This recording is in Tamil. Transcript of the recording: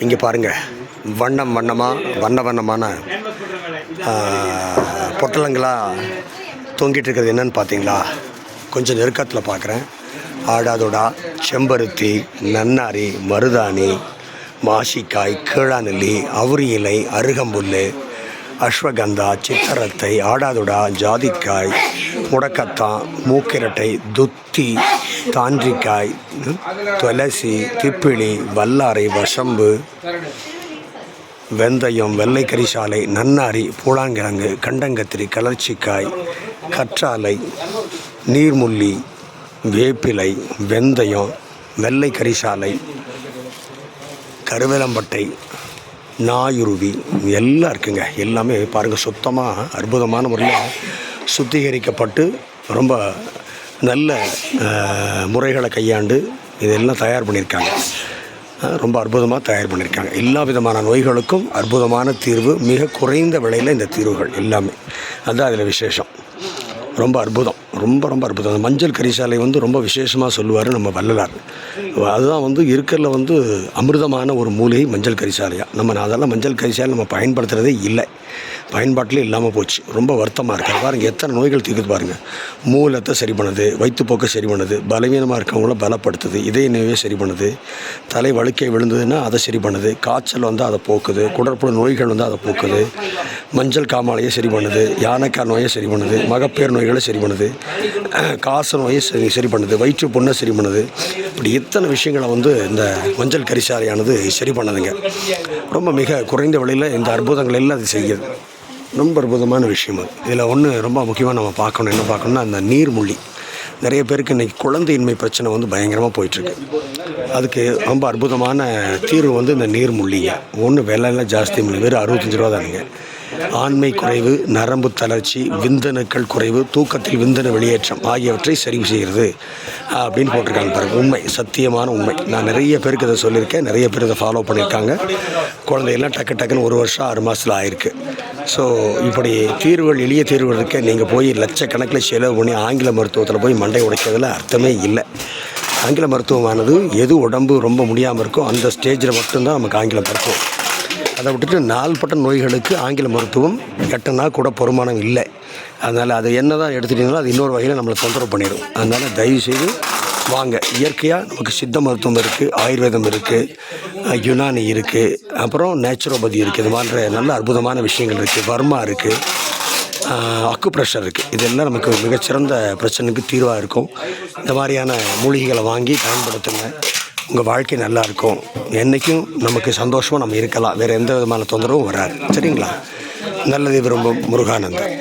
இங்கே பாருங்கள் வண்ணம் வண்ணமாக வண்ண வண்ணமான பொட்டலங்களாக தொங்கிட்டு இருக்கிறது என்னன்னு பார்த்தீங்களா கொஞ்சம் நெருக்கத்தில் பார்க்குறேன் ஆடாதோடா செம்பருத்தி நன்னாரி மருதாணி மாசிக்காய் கீழாநெல்லி அவுரி இலை அருகம்புல் அஸ்வகந்தா சித்தரத்தை ஆடாதுடா ஜாதிக்காய் முடக்கத்தான் மூக்கிரட்டை துத்தி தாண்டிக்காய் துளசி திப்பிலி வல்லாரை வசம்பு வெந்தயம் வெள்ளைக்கறி சாலை நன்னாரி பூளாங்கிழங்கு கண்டங்கத்திரி கலர்ச்சிக்காய் கற்றாழை நீர்முள்ளி வேப்பிலை வெந்தயம் வெள்ளைக்கறி சாலை கருவேலம்பட்டை நாயுருவி எல்லாம் இருக்குங்க. எல்லாமே பாருங்கள் சுத்தமாக அற்புதமான முறையில் சுத்திகரிக்கப்பட்டு ரொம்ப நல்ல முறைகளை கையாண்டு இதெல்லாம் தயார் பண்ணியிருக்காங்க. ரொம்ப அற்புதமாக தயார் பண்ணியிருக்காங்க. எல்லா விதமான நோய்களுக்கும் அற்புதமான தீர்வு மிக குறைந்த விலையில் இந்த தீர்வுகள் எல்லாமே. அதுதான் அதில் விசேஷம். ரொம்ப அற்புதம். ரொம்ப ரொம்ப அற்புதம். அந்த மஞ்சள் கரிசாலை வந்து ரொம்ப விசேஷமாக சொல்லுவார் நம்ம வள்ளலார். அதுதான் வந்து இருக்கறதுல வந்து அமிர்தமான ஒரு மூலிகை மஞ்சள் கரிசாலையாக நம்ம அதெல்லாம் மஞ்சள் கரிசாலை நம்ம பயன்படுத்துகிறதே இல்லை. பயன்பாட்டிலே இல்லாமல் போச்சு. ரொம்ப வருத்தமாக இருக்குது பாருங்கள் எத்தனை நோய்கள் தீர்க்குது பாருங்கள் மூலத்தை சரி பண்ணுது வயிற்றுப்போக்கை சரி பண்ணுது பலவீனமாக இருக்கவங்கள பலப்படுத்துது இதய நோயை சரி பண்ணுது தலை வழுக்கை விழுந்ததுன்னா அதை சரி பண்ணுது காய்ச்சல் வந்து அதை போக்குது குடற்புழு நோய்கள் வந்து அதை போக்குது மஞ்சள் காமாலையை சரி பண்ணுது யானைக்கால் நோயை சரி பண்ணுது மகப்பேறு நோய்களை சரி பண்ணுது காச நோயை சரி சரி பண்ணுது வயிற்று புண்ணை சரி பண்ணுது. இப்படி இத்தனை விஷயங்களை வந்து இந்த மஞ்சள் கரிசாலையானது சரி பண்ணுதுங்க. ரொம்ப மிக குறைந்த விலையில் இந்த அற்புதங்கள் எல்லாம் அது செய்யுது. ரொம்ப அற்புதமான விஷயம் அது. இதில் ஒன்று ரொம்ப முக்கியமாக நம்ம பார்க்கணும். என்ன பார்க்கணும்னா அந்த நீர்மொழி நிறைய பேருக்கு இன்றைக்கி குழந்தையின்மை பிரச்சனை வந்து பயங்கரமாக போயிட்டுருக்கு. அதுக்கு ரொம்ப அற்புதமான தீர்வு வந்து இந்த நீர்மூழ்கிங்க ஒன்று விலையெல்லாம் ஜாஸ்தி இல்லை வெறும் அறுபத்தஞ்சு ரூபா தானுங்க. ஆண்மை குறைவு நரம்பு தளர்ச்சி விந்தணுக்கள் குறைவு தூக்கத்தில் விந்தணு வெளியேற்றம் ஆகியவற்றை சரி செய்கிறது அப்படின்னு போட்டிருக்காங்க பாருங்க. உண்மை சத்தியமான உண்மை. நான் நிறைய பேருக்கு இதை சொல்லியிருக்கேன். நிறைய பேர் இதை ஃபாலோ பண்ணியிருக்காங்க. குழந்தையெல்லாம் டக்கு டக்குன்னு ஒரு வருஷம் ஆறு மாதத்தில் ஆயிருக்கு. ஸோ இப்படி தீர்வுகள் எளிய தீர்வுகள் இருக்க நீங்கள் போய் லட்சக்கணக்கில் செலவு பண்ணி ஆங்கில மருத்துவத்தில் போய் மண்டை உடைக்கிறதுல அர்த்தமே இல்லை. ஆங்கில மருத்துவமானது எது உடம்பு ரொம்ப முடியாமல் இருக்கோ அந்த ஸ்டேஜில் மட்டும்தான் நமக்கு ஆங்கில மருத்துவம். அதை விட்டுட்டு நாள்பட்ட நோய்களுக்கு ஆங்கில மருத்துவம் எட்டனா கூட பொறுமானம் இல்லை. அதனால் அது என்ன தான் எடுத்துட்டீங்களோ அது இன்னொரு வகையில் நம்மளை தொந்தரவு பண்ணிடும். அதனால் தயவுசெய்து வாங்க. இயற்கையாக நமக்கு சித்த மருத்துவம் இருக்குது ஆயுர்வேதம் இருக்குது யுனானி இருக்குது அப்புறம் நேச்சுரோபதி இருக்குது இது மாதிரி நல்ல அற்புதமான விஷயங்கள் இருக்குது வர்மா இருக்குது அக்கு ப்ரெஷர் இருக்குது இதெல்லாம் நமக்கு மிகச்சிறந்த பிரச்சனைக்கு தீர்வாக இருக்கும். இந்த மாதிரியான மூலிகைகளை வாங்கி பயன்படுத்துங்க. உங்கள் வாழ்க்கை நல்லாயிருக்கும் என்றைக்கும் நமக்கு சந்தோஷமாக நம்ம இருக்கலாம். வேறு எந்த விதமான தொந்தரவும் வராது. சரிங்களா? நல்லது விரும்பும் முருகானந்தன்